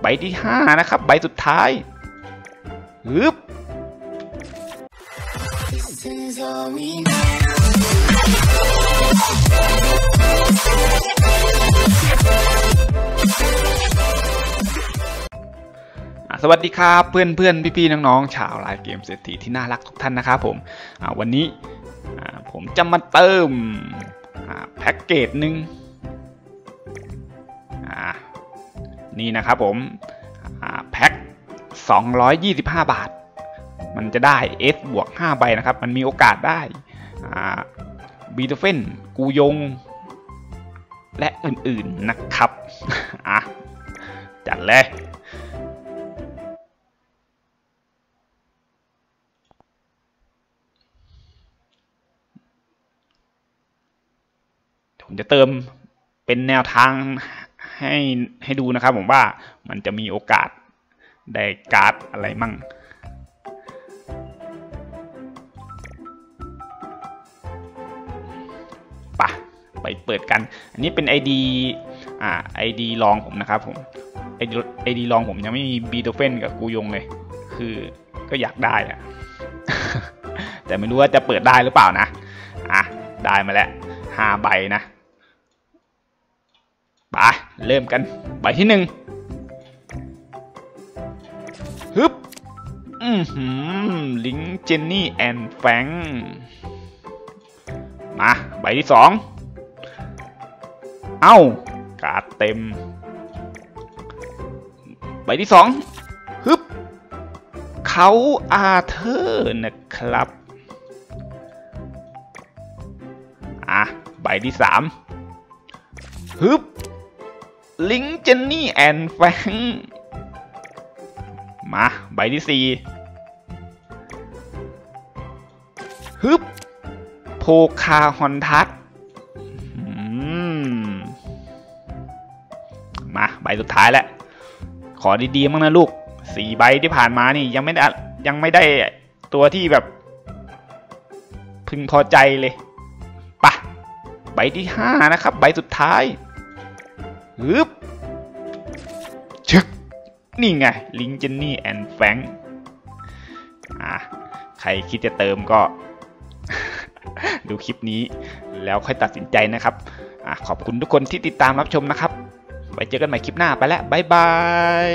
ใบที่ห้านะครับ ใบสุดท้ายฮึบ This is all we know. อะสวัสดีครับเพื่อนเพื่อนพี่พี่ๆน้องๆชาวไลน์เกมเศรษฐีที่น่ารักทุกท่านนะครับผมอะวันนี้ผมจะมาเติมแพ็กเกจหนึ่ง นี่นะครับผมอะแพ็ค225 บาท มันจะได้ S บวก 5 ใบนะครับ มันมีโอกาสได้บีโตเฟนกูยง และอื่นๆนะครับอะจัดเลยผมจะเติมเป็นแนวทาง ให้ให้ดูนะครับผมว่ามันจะมีโอกาสได้การ์ดอะไรมั่งปะไปเปิดกัน อันนี้เป็น ID อ่า ID ลองผมนะครับผม ID ID ลองผมยังไม่มีบีโตเฟนกับกูยงเลย คือก็อยากได้อะแต่ไม่รู้ว่าจะเปิดได้หรือเปล่านะ อะ ได้มาแล้วห้าใบนะ ไปเริ่มกันใบที่หนึ่งฮึบอือหือลิงเจนนี่แอนแฟงมาใบที่สองเอ้าการ์ดเต็ม ใบที่สองฮึบเขาอาเธอร์นะครับอะใบที่สามฮึบ ลิงเจนนี่แอนแฟงมาใบที่สี่ฮึบโพคาฮอนทัสอืมมาใบสุดท้ายแล้ว ขอดีๆมั้งนะลูกสี่ใบที่ผ่านมานี่ยังไม่ได้ยังไม่ได้ตัวที่แบบ พึงพอใจเลยปะใบที่ห้านะครับ ใบสุดท้าย ฮึบชึกนี่ไง ลิงเจนนี่แอนแฟงอะใครคิดจะเติมก็ ดูคลิปนี้ แล้วค่อยตัดสินใจนะครับอะขอบคุณทุกคนที่ติดตามรับชมนะครับ ไว้เจอกันใหม่คลิปหน้าไปแล้ว บ๊ายบาย